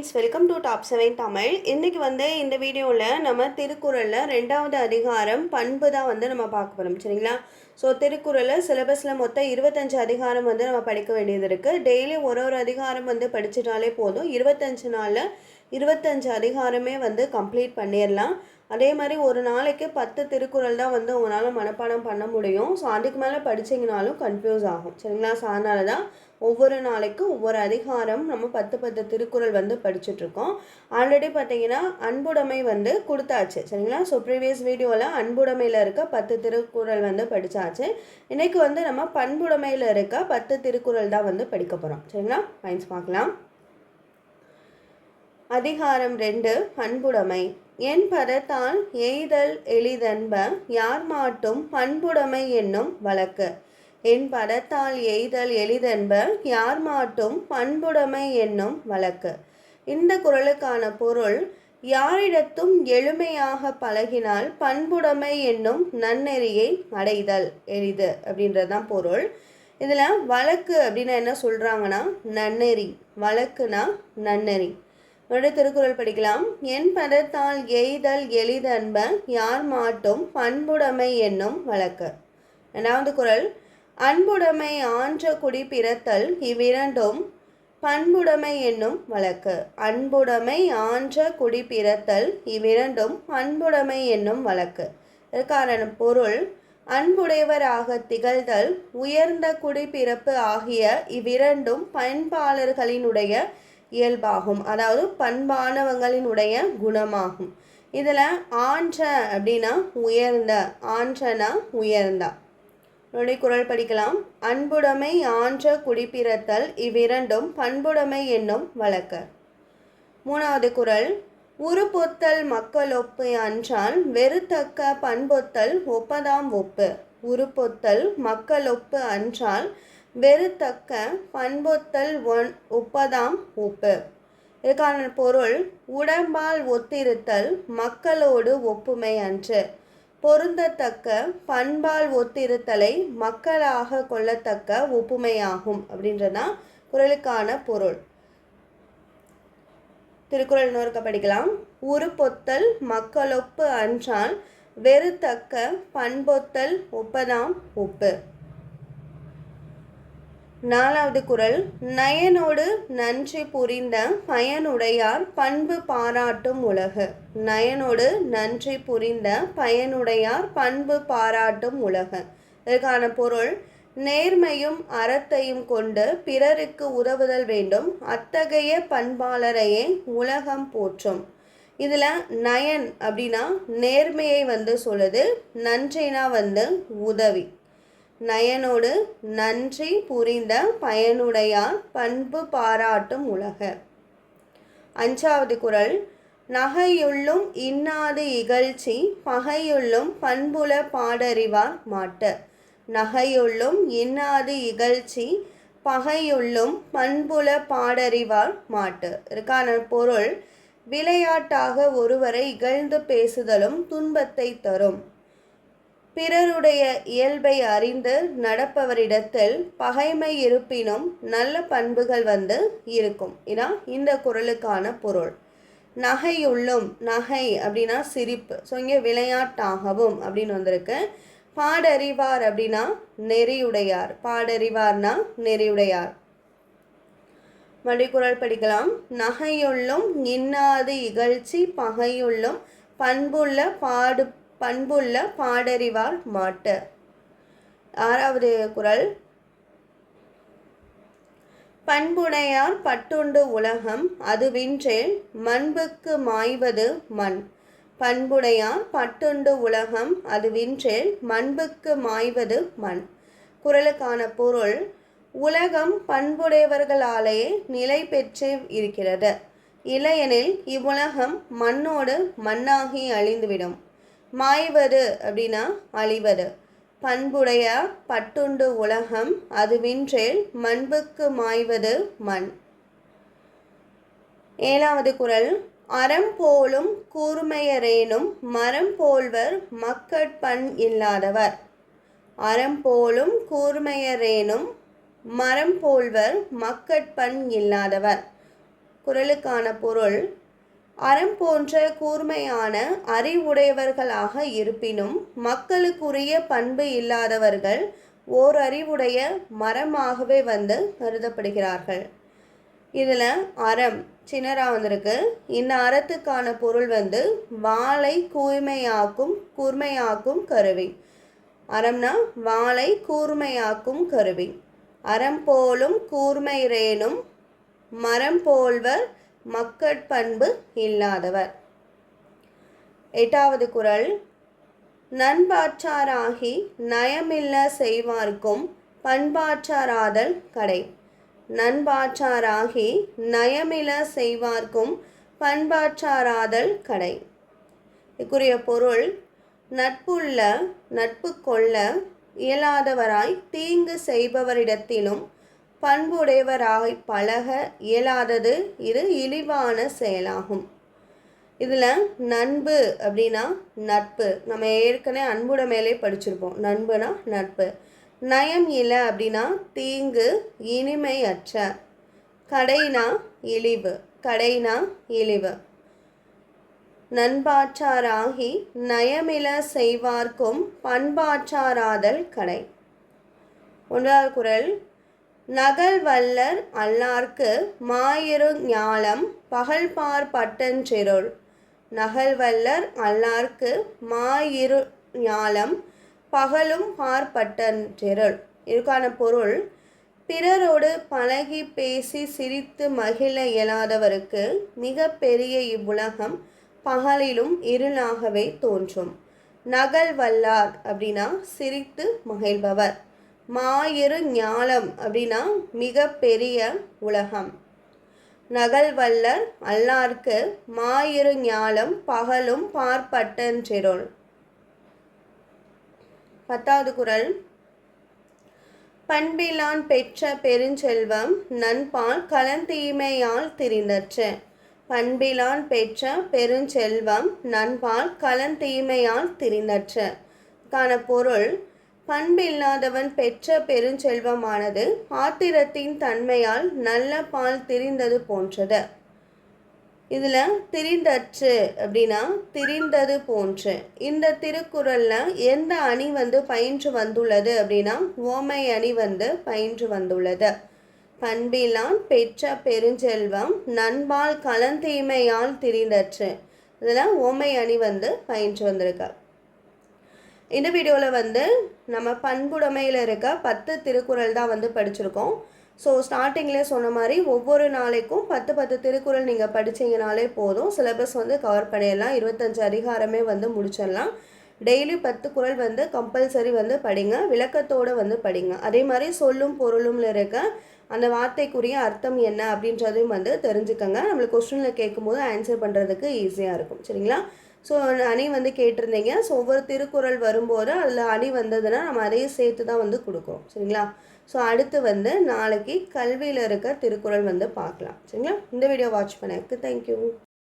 Friends welcome to top seven Tamil இன்றைக்கி வந்து இந்த வீடியோவில் நம்ம திருக்குறளில் ரெண்டாவது அதிகாரம் பண்பு தான் வந்து நம்ம பார்க்க போகிறோம் சரிங்களா? ஸோ திருக்குறளில் சிலபஸில் மொத்தம் இருபத்தஞ்சு அதிகாரம் வந்து நம்ம படிக்க வேண்டியது இருக்குது டெய்லி ஒரு ஒரு அதிகாரம் வந்து படிச்சிட்டாலே போதும். இருபத்தஞ்சு நாளில் இருபத்தஞ்சு அதிகாரமே வந்து கம்ப்ளீட் பண்ணிடலாம். அதே மாதிரி ஒரு நாளைக்கு பத்து திருக்குறள் தான் வந்து உங்களால் மனப்பாடம் பண்ண முடியும். ஸோ அதுக்கு மேலே படித்தீங்கனாலும் கன்ஃபியூஸ் ஆகும் சரிங்களா? ஸோ அதனால தான் ஒவ்வொரு நாளைக்கும் ஒவ்வொரு அதிகாரம் நம்ம பத்து பத்து திருக்குறள் வந்து படிச்சுட்ருக்கோம். ஆல்ரெடி பார்த்தீங்கன்னா அன்புடைமை வந்து கொடுத்தாச்சு. சரிங்களா? ஸோ ப்ரீவியஸ் வீடியோவில் அன்புடைமையில் இருக்க பத்து திருக்குறள் வந்து படித்தாச்சு இன்றைக்கி வந்து நம்ம பண்புடைமையில் இருக்க பத்து திருக்குறள் தான் வந்து படிக்க போகிறோம் சரிங்களா? மைன்ஸ் பார்க்கலாம். அதிகாரம் ரெண்டு பண்புடைமை. என் பதத்தால் எய்தல் எளிதன்ப யார் மாட்டும் பண்புடைமை என்னும் வழக்கு. என் படத்தால் எய்தல் எளிதன்ப யார் மாட்டும் பண்புடைமை என்னும் வழக்கு. இந்த குறளுக்கான பொருள் யாரிடத்தும் எளிமையாக பழகினால் பண்புடைமை என்னும் நன்னெறியை அடைதல் எளிது அப்படின்றது தான் பொருள். இதில் வழக்கு அப்படின்னா என்ன சொல்கிறாங்கன்னா நன்னெறி. வழக்குனா நன்னெறி. மறுபடியும் திருக்குறள் படிக்கலாம். என் பதத்தால் எய்தல் எளிதன்ப யார் மாட்டும் பண்புடைமை என்னும் வழக்கு. ரெண்டாவது குறள் அன்புடைமை ஆன்ற குடி பிறத்தல் இவ்விரண்டும் பண்புடைமை என்னும் வழக்கு. அன்புடைமை ஆன்ற குடி பிறத்தல் இவ்விரண்டும் பண்புடைமை என்னும் வழக்கு. இதற்கான பொருள் அன்புடையவராக திகழ்தல் உயர்ந்த குடிப்பிறப்பு ஆகிய இவ்விரண்டும் பண்பாளர்களினுடைய இயல்பாகும். அதாவது பண்பானவங்களினுடைய குணமாகும். இதில் ஆன்ற அப்படின்னா உயர்ந்த ஆன்றனா உயர்ந்தா. நுனிக்குரல் குரல் படிக்கலாம். அன்புடைமை ஆன்ற குடிப்பிறத்தல் இவ்விரண்டும் பண்புடைமை என்னும் வழக்கு. மூணாவது குரல். உருப்பொத்தல் மக்களொப்பு அன்றால் வெறுத்தக்க பண்பொத்தல் ஒப்பதாம் ஒப்பு. உருப்பொத்தல் மக்களொப்பு அன்றால் வெறுத்தக்க பண்பொத்தல் ஒன் ஒப்பதாம் ஒப்பு. இதுக்கான பொருள். உடம்பால் ஒத்திருத்தல் மக்களோடு ஒப்புமை அன்று. பொருந்தத்தக்க பண்பால் ஒத்திருத்தலை மக்களாக கொள்ளத்தக்க ஒப்புமையாகும் அப்படின்றதான் குரலுக்கான பொருள். திருக்குறள் இன்னொருக்க படிக்கலாம். உருப்பொத்தல் மக்களொப்பு அன்றால் வெறுத்தக்க பண்பொத்தல் ஒப்பதாம் ஒப்பு. நாலாவது குரல் நயனோடு நன்றி புரிந்த பயனுடையார் பண்பு பாராட்டும் உலகு. நயனோடு நன்றி புரிந்த பயனுடையார் பண்பு பாராட்டும் உலகு. இதற்கான பொருள் நேர்மையும் அறத்தையும் கொண்டு பிறருக்கு உதவுதல் வேண்டும். அத்தகைய பண்பாளரையே உலகம் போற்றும். இதில் நயன் அப்படின்னா நேர்மையை வந்து சொல்லுது நன்றினா வந்து உதவி. நயனோடு நன்றி புரிந்த பயனுடையார் பண்பு பாராட்டும் உலக. அஞ்சாவது குரல். நகையுள்ளும் இன்னாது இகழ்ச்சி பகையுள்ளும் பண்புல பாடறிவார் மாட்ட. நகையுள்ளும் இன்னாது இகழ்ச்சி பகையுள்ளும் பண்புல பாடறிவார் மாட்டு. இருக்கான பொருள். விளையாட்டாக ஒருவரை இகழ்ந்து பேசுதலும் துன்பத்தை தரும். பிறருடைய இயல்பை அறிந்து நடப்பவரிடத்தில் பகைமை இருப்பினும் நல்ல பண்புகள் வந்து இருக்கும். ஏன்னா இந்த குரலுக்கான பொருள். நகையுள்ளும் நகை அப்படின்னா சிரிப்பு. ஸோ இங்கே விளையாட்டாகவும் அப்படின்னு வந்திருக்கு. பாடறிவார் அப்படின்னா நெறியுடையார். பாடறிவார்னா நெறியுடையார். மடிக்குரல் படிக்கலாம். நகையுள்ளும் இன்னாது இகழ்ச்சி பகையுள்ளும் பண்புள்ள பாடு பண்புள்ள பாடறிவார் மாட்டு. ஆறாவது குரல். பண்புடையார் பட்டுண்டு உலகம் அதுவின்றேல் மண்புக்கு மாய்வது மண். பண்புடையார் பட்டுண்டு உலகம் அதுவின்றேல் மண்புக்கு மாய்வது மண். குரலுக்கான பொருள். உலகம் பண்புடையவர்களாலேயே நிலை பெற்று இருக்கிறது. இல்லையெனில் இவ்வுலகம் மண்ணோடு மண்ணாகி அழிந்துவிடும். மாய்வது அப்படின்னா அழிவது பண்புடைய பட்டுண்டு உலகம் அதுவின்றேல் மண்புக்கு மாய்வது மண். ஏழாவது குரல். அறம் போலும் கூர்மையரேனும் மரம் போல்வர் மக்கட்பண் இல்லாதவர். அறம் போலும் கூர்மையரேனும் மரம் போல்வர் மக்கட்பண் இல்லாதவர். குரலுக்கான பொருள். அறம் போன்ற கூர்மையான அறிவுடையவர்களாக இருப்பினும் மக்களுக்குரிய பண்பு இல்லாதவர்கள் ஓர் அறிவுடைய மரமாகவே வந்து கருதப்படுகிறார்கள். இதில் அறம் சின்னராக வந்திருக்கு. இந்த அறத்துக்கான பொருள் வந்து வாளை கூர்மையாக்கும் கூர்மையாக்கும் கருவி. அறம்னா வாளை கூர்மையாக்கும் கருவி. அறம் போலும் கூர்மைரேனும் மரம் போல்வர் மக்கட்பண்பு இல்லாதவர். எட்டாவது குரல் நண்பாற்றாராகி நயமில்ல செய்வார்க்கும் பண்பாற்றாராதல் கடை. நண்பாற்றாராகி நயமில செய்வார்க்கும் பண்பாற்றாராதல் கடை. இக்குரிய பொருள் நட்புள்ள நட்பு கொள்ள இயலாதவராய் தீங்கு செய்பவரிடத்திலும் பண்புடையவராய் பழக இயலாதது இது இழிவான செயலாகும். இதில் நண்பு அப்படின்னா நட்பு. நம்ம ஏற்கனவே அன்புட மேலே படிச்சிருப்போம். நண்புனா நட்பு. நயம் இல்லை அப்படின்னா தீங்கு இனிமையற்ற. கடைனா இழிவு. கடைனா இழிவு. நண்பாற்றாராகி நயமில செய்வார்க்கும் பண்பாற்றாராதல் கடை. ஒன்றாவது குரல் நகல் வல்லர் அல்லார்க்கு மாயிரு ஞாலம் பகல்பார் பட்டஞ்செருள். நகல்வல்லர் அல்லார்க்கு மாயிரு ஞாலம் பகலும் பார்ப்பட்டன்றிருள் இதுக்கான பொருள் பிறரோடு பழகி பேசி சிரித்து மகிழ இயலாதவருக்கு மிக பெரிய இவ்வுலகம் பகலிலும் இருளாகவே தோன்றும். நகல் வல்லார் அப்படின்னா சிரித்து மகிழ்பவர். மாயிரு ஞாலம் அப்படின்னா மிக பெரிய உலகம். நகல்வல்லர் அல்லார்க்கு மாயிரு ஞாலம் பகலும் பார்ப்பட்டென்றிருள் பத்தாவது குரல். பண்பிலான் பெற்ற பெருஞ்செல்வம் நண்பால் கலந்தீமையால் திரிந்தற்று. பண்பிலான் பெற்ற பெருஞ்செல்வம் நண்பால் கலந்தீமையால் திரிந்தற்று. கான பொருள் பண்பில்லாதவன் பெற்ற பெருஞ்செல்வமானது ஆத்திரத்தின் தன்மையால் நல்ல பால் திரிந்தது போன்றது. இதில் திரிந்தற்று அப்படின்னா திரிந்தது போன்று. இந்த திருக்குறளில் எந்த அணி வந்து பயின்று வந்துள்ளது அப்படின்னா ஓமை அணி வந்து பயின்று வந்துள்ளது. பண்பிலான் பெற்ற பெருஞ்செல்வம் நண்பால் கலந்தீமையால் திரிந்தற்று. இதில் ஓமை அணி வந்து பயின்று வந்திருக்கு. இந்த வீடியோவில் வந்து நம்ம பண்புடைமையில் இருக்க பத்து திருக்குறள் தான் வந்து படிச்சிருக்கோம். ஸோ ஸ்டார்டிங்லேயே சொன்ன மாதிரி ஒவ்வொரு நாளைக்கும் பத்து பத்து திருக்குறள் நீங்கள் படித்தீங்கனாலே போதும். சிலபஸ் வந்து கவர் பண்ணிடலாம். இருபத்தஞ்சு அதிகாரமே வந்து முடிச்சிடலாம். டெய்லி பத்து குரல் வந்து கம்பல்சரி வந்து படிங்க விளக்கத்தோடு வந்து படிங்க. அதே மாதிரி சொல்லும் பொருளும் இருக்க அந்த வார்த்தைக்குரிய அர்த்தம் என்ன அப்படின்றதையும் வந்து தெரிஞ்சுக்கோங்க. நம்மளுக்கு கொஸ்டினில் கேட்கும்போது ஆன்சர் பண்ணுறதுக்கு ஈஸியாக இருக்கும். சரிங்களா? ஸோ அணி வந்து கேட்டிருந்தீங்க. ஸோ ஒவ்வொரு திருக்குறள் வரும்போது அதில் அணி வந்ததுன்னா நம்ம அதையும் சேர்த்து தான் வந்து கொடுக்குறோம். சரிங்களா? ஸோ அடுத்து வந்து நாளைக்கு கல்வியில் இருக்க திருக்குறள் வந்து பார்க்கலாம். சரிங்களா? இந்த வீடியோ வாட்ச் பண்ணதுக்கு தேங்க்யூ